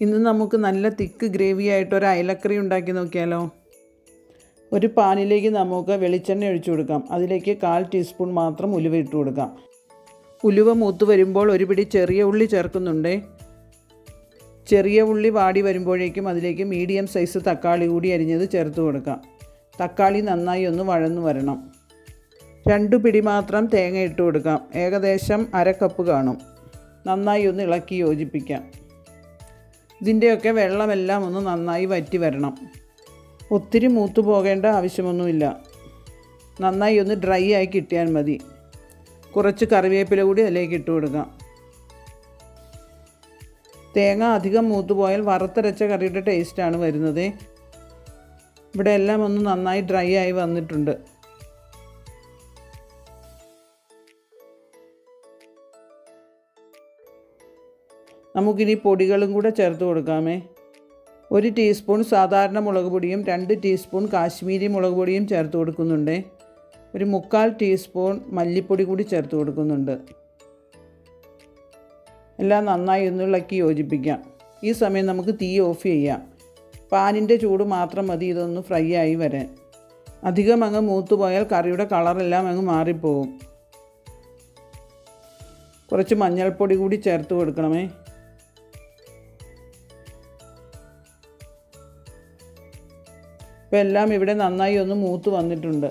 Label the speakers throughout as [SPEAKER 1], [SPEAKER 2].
[SPEAKER 1] ഇന്ന് നമുക്ക് നല്ല തിക്ക് ഗ്രേവി ആയിട്ട് ഒരു അയലക്കറി ഉണ്ടാക്കി നോക്കിയാലോ? ഒരു പാനിലേക്ക് നമുക്ക് വെളിച്ചെണ്ണ ഒഴിച്ചു കൊടുക്കാം. അതിലേക്ക് കാൽ ടീസ്പൂൺ മാത്രം ഉലുവ ഇട്ട് കൊടുക്കാം. ഉലുവ മൂത്ത് വരുമ്പോൾ ഒരു പിടി ചെറിയ ഉള്ളി ചേർക്കുന്നുണ്ട്. ചെറിയ ഉള്ളി വാടി വരുമ്പോഴേക്കും അതിലേക്ക് മീഡിയം സൈസ് തക്കാളി കൂടി അരിഞ്ഞത് ചേർത്ത് കൊടുക്കാം. തക്കാളി നന്നായി ഒന്ന് വഴന്നു വരണം. രണ്ടു പിടി മാത്രം തേങ്ങ ഇട്ട് കൊടുക്കാം. ഏകദേശം അര കപ്പ് കാണും. നന്നായി ഒന്ന് ഇളക്കി യോജിപ്പിക്കാം. ഇതിന്റെയൊക്കെ വെള്ളമെല്ലാം ഒന്ന് നന്നായി വറ്റി വരണം. ഒത്തിരി മൂത്തു പോകേണ്ട ആവശ്യമൊന്നുമില്ല. നന്നായി ഒന്ന് ഡ്രൈ ആയി കിട്ടിയാൽ മതി. കുറച്ച് കറിവേപ്പില കൂടി അതിലേക്ക് ഇട്ട് കൊടുക്കാം. തേങ്ങ അധികം മൂത്തു പോയാൽ വറുത്തരച്ച കറിയുടെ ടേസ്റ്റാണ് വരുന്നത്. ഇവിടെ എല്ലാം ഒന്ന് നന്നായി ഡ്രൈ ആയി വന്നിട്ടുണ്ട്. നമുക്കിനി പൊടികളും കൂടെ ചേർത്ത് കൊടുക്കാമേ. ഒരു ടീസ്പൂൺ സാധാരണ മുളക് പൊടിയും രണ്ട് ടീസ്പൂൺ കാശ്മീരി മുളക് പൊടിയും ചേർത്ത് കൊടുക്കുന്നുണ്ട്. ഒരു മുക്കാൽ ടീസ്പൂൺ മല്ലിപ്പൊടി കൂടി ചേർത്ത് കൊടുക്കുന്നുണ്ട്. എല്ലാം നന്നായി ഒന്ന് ഇളക്കി യോജിപ്പിക്കാം. ഈ സമയം നമുക്ക് തീ ഓഫ് ചെയ്യാം. പാനിന്റെ ചൂട് മാത്രം മതി ഇതൊന്ന് ഫ്രൈ ആയി വരാൻ. അധികം അങ്ങ് മൂത്ത് പോയാൽ കറിയുടെ കളറെല്ലാം അങ്ങ് മാറിപ്പോവും. കുറച്ച് മഞ്ഞൾപ്പൊടി കൂടി ചേർത്ത് കൊടുക്കണമേ. ഇപ്പോൾ എല്ലാം ഇവിടെ നന്നായി ഒന്ന് മൂത്ത് വന്നിട്ടുണ്ട്.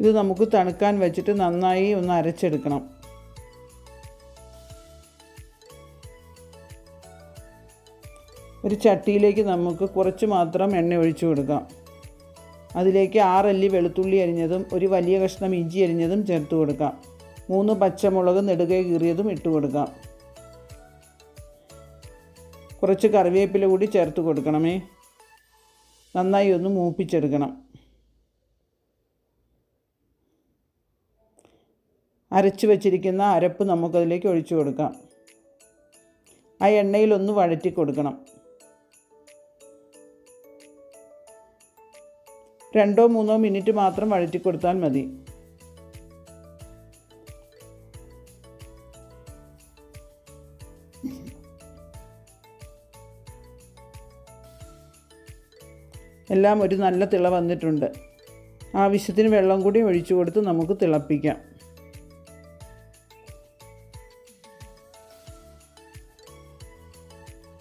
[SPEAKER 1] ഇത് നമുക്ക് തണുക്കാൻ വെച്ചിട്ട് നന്നായി ഒന്ന് അരച്ചെടുക്കണം. ഒരു ചട്ടിയിലേക്ക് നമുക്ക് കുറച്ച് മാത്രം എണ്ണ ഒഴിച്ചു കൊടുക്കാം. അതിലേക്ക് ആറല്ലി വെളുത്തുള്ളി അരിഞ്ഞതും ഒരു വലിയ കഷ്ണം ഇഞ്ചി അരിഞ്ഞതും ചേർത്ത് കൊടുക്കാം. മൂന്ന് പച്ചമുളക് നെടുകെ കീറിയതും ഇട്ട് കൊടുക്കാം. കുറച്ച് കറിവേപ്പില കൂടി ചേർത്ത് കൊടുക്കണമേ. നന്നായി ഒന്ന് മൂപ്പിച്ചെടുക്കണം. അരച്ച് വച്ചിരിക്കുന്ന അരപ്പ് നമുക്കതിലേക്ക് ഒഴിച്ചു കൊടുക്കാം. ആ എണ്ണയിൽ ഒന്ന് വഴറ്റി കൊടുക്കണം. രണ്ടോ മൂന്നോ മിനിറ്റ് മാത്രം വഴറ്റി കൊടുത്താൽ മതി. എല്ലാം ഒരു നല്ല തിള വന്നിട്ടുണ്ട്. ആവശ്യത്തിന് വെള്ളം കൂടി ഒഴിച്ചു കൊടുത്ത് നമുക്ക് തിളപ്പിക്കാം.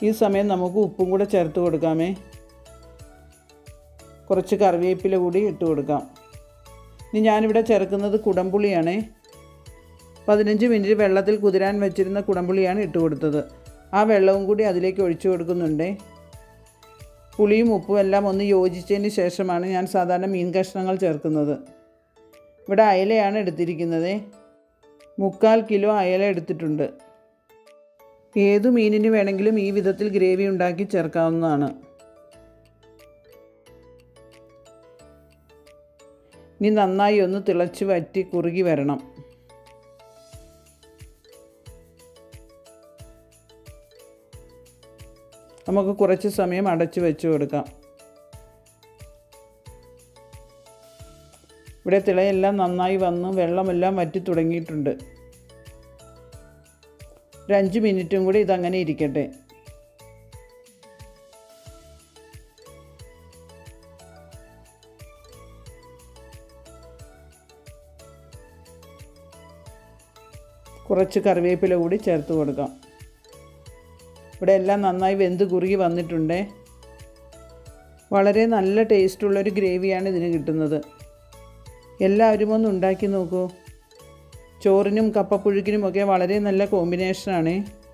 [SPEAKER 1] ഈ സമയം നമുക്ക് ഉപ്പും കൂടെ ചേർത്ത് കൊടുക്കാമേ. കുറച്ച് കറിവേപ്പില കൂടി ഇട്ട് കൊടുക്കാം. ഇനി ഞാനിവിടെ ചേർക്കുന്നത് കുടംപുളിയാണേ. പതിനഞ്ച് മിനിറ്റ് വെള്ളത്തിൽ കുതിരാൻ വെച്ചിരുന്ന കുടംപുളിയാണ് ഇട്ട് കൊടുത്തത്. ആ വെള്ളവും കൂടി അതിലേക്ക് ഒഴിച്ചു കൊടുക്കുന്നുണ്ട്. പുളിയും ഉപ്പും എല്ലാം ഒന്ന് യോജിച്ചതിന് ശേഷമാണ് ഞാൻ സാധാരണ മീൻ കഷ്ണങ്ങൾ ചേർക്കുന്നത്. ഇവിടെ അയലയാണ് എടുത്തിരിക്കുന്നത്. മുക്കാൽ കിലോ അയല എടുത്തിട്ടുണ്ട്. ഏതു മീനിന് വേണമെങ്കിലും ഈ വിധത്തിൽ ഗ്രേവി ഉണ്ടാക്കി ചേർക്കാവുന്നതാണ്. ഇനി നന്നായി ഒന്ന് തിളച്ച് വറ്റി കുറുകി വരണം. നമുക്ക് കുറച്ച് സമയം അടച്ചു വെച്ച് കൊടുക്കാം. ഇവിടെ തിളയെല്ലാം നന്നായി വന്ന് വെള്ളമെല്ലാം വറ്റി തുടങ്ങിയിട്ടുണ്ട്. ഒരു അഞ്ച് മിനിറ്റും കൂടി ഇതങ്ങനെ ഇരിക്കട്ടെ. കുറച്ച് കറിവേപ്പില കൂടി ചേർത്ത് കൊടുക്കാം. ഇവിടെ എല്ലാം നന്നായി വെന്ത് കുറുകി വന്നിട്ടുണ്ട്. വളരെ നല്ല ടേസ്റ്റുള്ളൊരു ഗ്രേവിയാണ് ഇതിന് കിട്ടുന്നത്. എല്ലാവരും ഒന്ന് ഉണ്ടാക്കി നോക്കൂ. ചോറിനും കപ്പപ്പുഴുക്കിനുമൊക്കെ വളരെ നല്ല കോമ്പിനേഷനാണ്.